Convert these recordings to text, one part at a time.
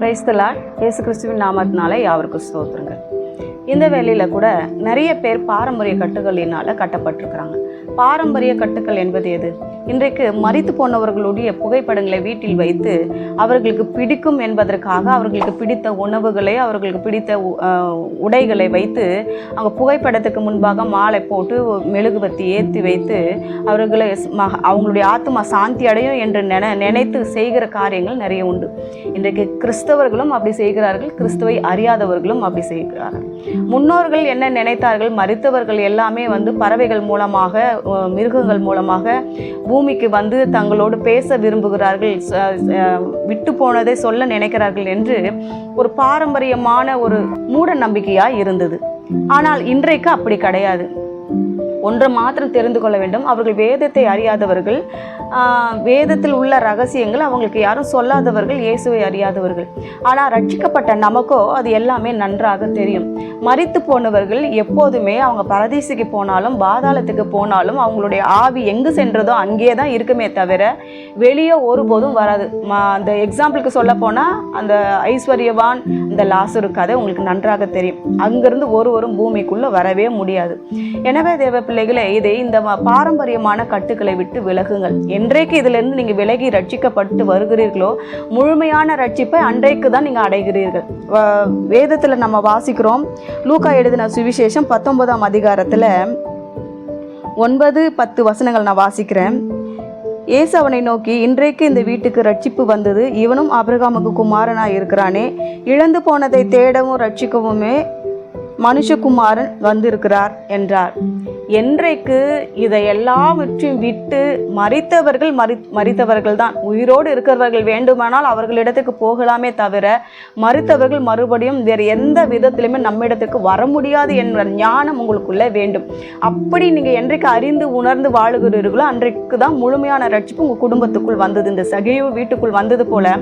கிறிஸ்தலாட் இயேசு கிறிஸ்துவின் நாமத்தினால யாவருக்கும் ஸ்தோத்திரங்கள். இந்த வேலையில் கூட நிறைய பேர் பாரம்பரிய கட்டுகளினால் கட்டப்பட்டிருக்கிறாங்க. பாரம்பரிய கட்டுக்கள் என்பது எது? இன்றைக்கு மறித்து போனவர்களுடைய புகைப்படங்களை வீட்டில் வைத்து அவர்களுக்கு பிடிக்கும் என்பதற்காக அவர்களுக்கு பிடித்த உணவுகளை அவர்களுக்கு பிடித்த உ- உடைகளை வைத்து அவங்க புகைப்படத்துக்கு முன்பாக மாலை போட்டு மெழுகுபத்தி ஏற்றி வைத்து அவர்களை மக- அவங்களுடைய ஆத்மா சாந்தி அடையும் என்று நினை நினைத்து செய்கிற காரியங்கள் நிறைய உண்டு. இன்றைக்கு கிறிஸ்தவர்களும் அப்படி செய்கிறார்கள் கிறிஸ்துவை அறியாதவர்களும் அப்படி செய்கிறார்கள். முன்னோர்கள் என்ன நினைத்தார்கள்? மறித்தவர்கள் எல்லாமே வந்து பறவைகள் மூலமாக மிருகங்கள் மூலமாக பூமிக்கு வந்து தங்களோடு பேச விரும்புகிறார்கள். விட்டு போனதை சொல்ல நினைக்கிறார்கள் என்று ஒரு பாரம்பரியமான ஒரு மூட நம்பிக்கையாக இருந்தது. ஆனால் இன்றைக்கு அப்படி கிடையாது. ஒன்று மாத்திரம் தெரிந்து கொள்ள வேண்டும். அவர்கள் வேதத்தை அறியாதவர்கள் வேதத்தில் உள்ள ரகசியங்கள் அவங்களுக்கு யாரும் சொல்லாதவர்கள் இயேசுவை அறியாதவர்கள். ஆனால் ரட்சிக்கப்பட்ட நமக்கோ அது எல்லாமே நன்றாக தெரியும். மறித்து போனவர்கள் எப்போதுமே அவங்க பரதேசிக்கு போனாலும் பாதாளத்துக்கு போனாலும் அவங்களுடைய ஆவி எங்கு சென்றதோ அங்கேயே தான் இருக்குமே தவிர வெளியே ஒருபோதும் வராது. ம- அந்த எக்ஸாம்பிளுக்கு சொல்ல போனால் அந்த ஐஸ்வர்யவான் இந்த லாசரு கதை உங்களுக்கு நன்றாக தெரியும். அங்கிருந்து ஒருவரும் பூமிக்குள்ளே வரவே முடியாது. எனவே தேவப்பிள்ளை பிள்ளைகளே இதை இந்த பாரம்பரியமான கட்டுக்களை விட்டு விலகுங்கள். என்றைக்கு இதிலிருந்து நீங்கள் விலகி ரட்சிக்கப்பட்டு வருகிறீர்களோ முழுமையான ரட்சிப்பை அன்றைக்கு தான் நீங்கள் அடைகிறீர்கள். வேதத்தில் நம்ம வாசிக்கிறோம் லூக்கா எழுதின சுவிசேஷம் பத்தொன்பதாம் அதிகாரத்தில் ஒன்பது பத்து வசனங்கள் நான் வாசிக்கிறேன். இயேசு அவனை நோக்கி இன்றைக்கு இந்த வீட்டுக்கு ரட்சிப்பு வந்தது இவனும் ஆபிரகாமுக்கு குமாரனாக இருக்கிறானே இழந்து போனதை தேடவும் ரட்சிக்கவுமே மனுஷகுமாரன் வந்திருக்கிறார் என்றார். என்றைக்கு இதை எல்லாவற்றையும் விட்டு மறித்தவர்கள் மறி மறித்தவர்கள் தான் உயிரோடு இருக்கிறவர்கள் வேண்டுமானால் அவர்களிடத்துக்கு போகலாமே தவிர மறித்தவர்கள் மறுபடியும் வேறு எந்த விதத்திலுமே நம்மிடத்துக்கு வர முடியாது என்ற ஞானம் உங்களுக்குள்ளே வேண்டும். அப்படி நீங்கள் என்றைக்கு அறிந்து உணர்ந்து வாழுகிறீர்களோ அன்றைக்கு தான் முழுமையான ரட்சிப்பு உங்கள் குடும்பத்துக்குள் வந்தது. இந்த சகையோ வீட்டுக்குள் வந்தது போல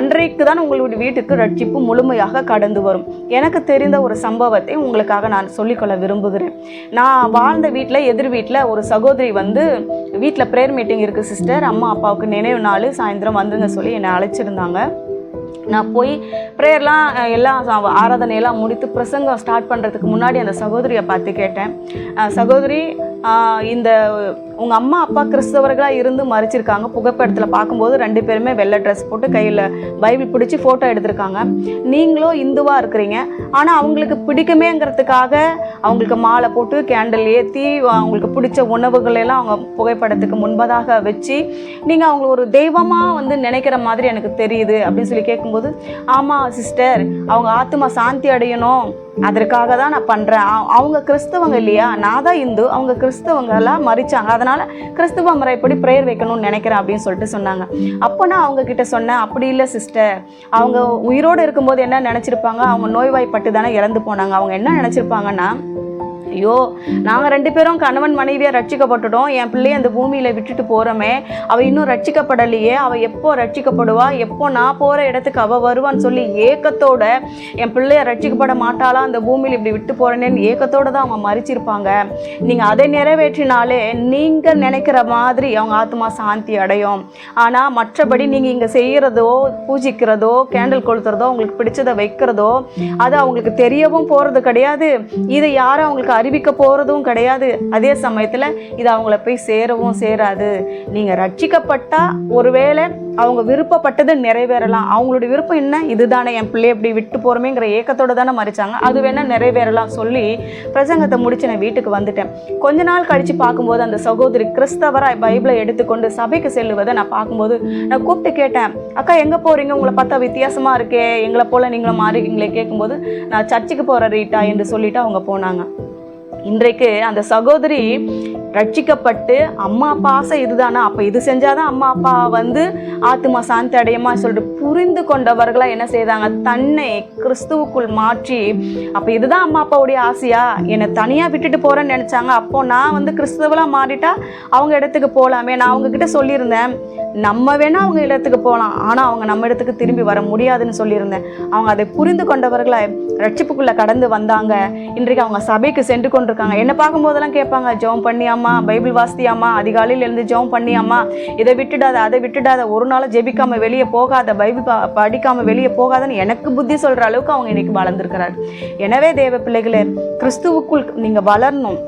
அன்றைக்கு தான் உங்களுடைய வீட்டுக்கு ரட்சிப்பு முழுமையாக கடந்து வரும். எனக்கு தெரிந்த ஒரு சம்பவத்தை உங்களுக்காக நான் சொல்லிக்கொள்ள விரும்புகிறேன். நான் வாழ்ந்த வீட்டில் எதிர் வீட்டில் ஒரு சகோதரி வந்து வீட்டில் ப்ரேயர் மீட்டிங் இருக்குது சிஸ்டர் அம்மா அப்பாவுக்கு நினைவு நாள். சாயந்தரம் வந்துங்க சொல்லி என்னை அழைச்சிருந்தாங்க. நான் போய் ப்ரேயர்லாம் எல்லாம் ஆராதனையெல்லாம் முடித்து பிரசங்கம் ஸ்டார்ட் பண்ணுறதுக்கு முன்னாடி அந்த சகோதரியை பார்த்து கேட்டேன். சகோதரி இந்த உங்கள் அம்மா அப்பா கிறிஸ்தவர்களாக இருந்து மறிச்சிருக்காங்க. புகைப்படத்தில் பார்க்கும்போது ரெண்டு பேருமே வெள்ளை ட்ரெஸ் போட்டு கையில் பைபிள் பிடிச்சி ஃபோட்டோ எடுத்திருக்காங்க. நீங்களும் இந்துவாக இருக்கிறீங்க. ஆனால் அவங்களுக்கு பிடிக்குமேங்கிறதுக்காக அவங்களுக்கு மாலை போட்டு கேண்டில் ஏற்றி அவங்களுக்கு பிடிச்ச உணவுகளெல்லாம் அவங்க புகைப்படத்துக்கு முன்பதாக வச்சு நீங்கள் அவங்கள ஒரு தெய்வமாக வந்து நினைக்கிற மாதிரி எனக்கு தெரியுது அப்படின்னு சொல்லி கேட்கும்போது ஆமாம் சிஸ்டர் அவங்க ஆத்மா சாந்தி அடையணும். அதற்காக தான் நான் பண்ணுறேன் அவங்க கிறிஸ்தவங்க இல்லையா? நான் தான் இந்து. அவங்க கிறிஸ்தவங்களாம் மறிச்சாங்க. அதனால் கிறிஸ்துவ முறைப்படி ப்ரேயர் வைக்கணும்னு நினைக்கிறேன் அப்படின்னு சொல்லிட்டு சொன்னாங்க. அப்போ நான் அவங்க கிட்ட சொன்னேன் அப்படி இல்லை சிஸ்டர் அவங்க உயிரோடு இருக்கும்போது என்ன நினச்சிருப்பாங்க? அவங்க நோய்வாய்ப்பட்டு தானே இறந்து போனாங்க. அவங்க என்ன நினச்சிருப்பாங்கன்னா ஐயோ நாங்கள் ரெண்டு பேரும் கணவன் மனைவியாக ரட்சிக்கப்பட்டுட்டோம். என் பிள்ளையை அந்த பூமியில் விட்டுட்டு போகிறோமே அவள் இன்னும் ரட்சிக்கப்படலையே. அவள் எப்போ ரட்சிக்கப்படுவா? எப்போ நான் போகிற இடத்துக்கு அவள் வருவான்னு சொல்லி ஏக்கத்தோட என் பிள்ளைய ரட்சிக்கப்பட மாட்டாளா? அந்த பூமியில் இப்படி விட்டு போகிறேனேன்னு ஏக்கத்தோடு தான் அவங்க மறிச்சிருப்பாங்க. நீங்கள் அதை நிறைவேற்றினாலே நீங்கள் நினைக்கிற மாதிரி அவங்க ஆத்மா சாந்தி அடையும். ஆனால் மற்றபடி நீங்கள் இங்கே செய்கிறதோ பூஜிக்கிறதோ கேண்டில் கொளுத்துறதோ உங்களுக்கு பிடிச்சதை வைக்கிறதோ அது அவங்களுக்கு தெரியவும் போகிறது கிடையாது. இதை யாரும் அவங்களுக்கு அறிவிக்க போகிறதும் கிடையாது. அதே சமயத்தில் இது அவங்கள போய் சேரவும் சேராது. நீங்கள் ரட்சிக்கப்பட்டால் ஒருவேளை அவங்க விருப்பப்பட்டது நிறைவேறலாம். அவங்களுடைய விருப்பம் என்ன? இதுதானே என் பிள்ளை இப்படி விட்டு போகிறோமேங்கிற ஏக்கத்தோடு தானே மறிச்சாங்க. அது வேணால் நிறைவேறலாம் சொல்லி பிரசங்கத்தை முடிச்சு நான் வீட்டுக்கு வந்துட்டேன். கொஞ்ச நாள் கழித்து பார்க்கும்போது அந்த சகோதரி கிறிஸ்தவராக பைபிளை எடுத்துக்கொண்டு சபைக்கு செல்லுவதை நான் பார்க்கும்போது நான் கூப்பிட்டு கேட்டேன் அக்கா எங்கே போகிறீங்க உங்களை பார்த்தா வித்தியாசமாக இருக்கே. எங்களை போல் நீங்களும் மாறிங்களே கேட்கும்போது நான் சர்ச்சுக்கு போகிற ரீட்டா என்று சொல்லிவிட்டு அவங்க போனாங்க. இன்றைக்கு அந்த சகோதரி ரட்சிக்கப்பட்டு அம்மா அப்பா ஆசை இதுதானா? அப்போ இது செஞ்சாதான் அம்மா அப்பா வந்து ஆத்துமா சாந்தி அடையுமா சொல்லிட்டு புரிந்து கொண்டவர்களாக என்ன செய்தாங்க? தன்னை கிறிஸ்துவுக்குள் மாற்றி அப்போ இதுதான் அம்மா அப்பாவுடைய ஆசையா? என்னை தனியாக விட்டுட்டு போகிறேன்னு நினச்சாங்க. அப்போ நான் வந்து கிறிஸ்துவலாக மாறிட்டா அவங்க இடத்துக்கு போகலாமே நான் அவங்கக்கிட்ட சொல்லியிருந்தேன். நம்ம வேணால் அவங்க இடத்துக்கு போகலாம் ஆனால் அவங்க நம்ம இடத்துக்கு திரும்பி வர முடியாதுன்னு சொல்லியிருந்தேன். அவங்க அதை புரிந்து கொண்டவர்களை ரட்சிப்புக்குள்ளே கடந்து வந்தாங்க. இன்றைக்கு அவங்க சபைக்கு சென்று கொண்டிருக்காங்க. என்ன பார்க்கும்போதெல்லாம் கேட்பாங்க ஜெபம் பண்ணியாமா பைபிள் வாசியாமா அதிகாலையில் எழுந்து ஜெபம் பண்ணியாமா இதை விட்டுடாத அதை விட்டுடாத. ஒரு நாள் ஜெபிக்காமல் வெளியே போகாத பைபிள் படிக்காமல் வெளியே போகாதன்னு எனக்கு புத்தி சொல்கிற அளவுக்கு அவங்க இன்னைக்கு வளர்ந்துருக்கிறார். எனவே தேவ பிள்ளைகளே கிறிஸ்துவுக்குள் நீங்கள் வளரணும்.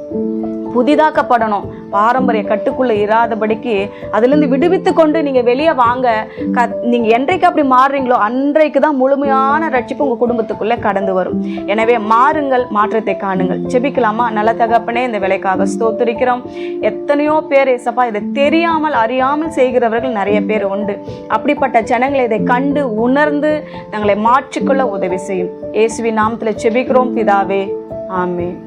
புதிதாக்கப்படணும். பாரம்பரிய கட்டுக்குள்ளே இராதபடிக்கு அதுலேருந்து விடுவித்து கொண்டு நீங்கள் வெளியே வாங்க. க நீங்கள் என்றைக்கு அப்படி மாறுறீங்களோ அன்றைக்கு தான் முழுமையான ரட்சிப்பு உங்கள் குடும்பத்துக்குள்ளே கடந்து வரும். எனவே மாறுங்கள் மாற்றத்தை காணுங்கள். செபிக்கலாமா நல்ல தகப்பனே இந்த வேலைக்காக ஸ்தோத்திரிக்கிறோம். எத்தனையோ பேர் ஏசப்பா இதை தெரியாமல் அறியாமல் செய்கிறவர்கள் நிறைய பேர் உண்டு. அப்படிப்பட்ட ஜனங்களை இதை கண்டு உணர்ந்து தங்களை மாற்றிக்கொள்ள உதவி செய்யும். இயேசுவின் நாமத்தில் செபிக்கிறோம் பிதாவே ஆமென்.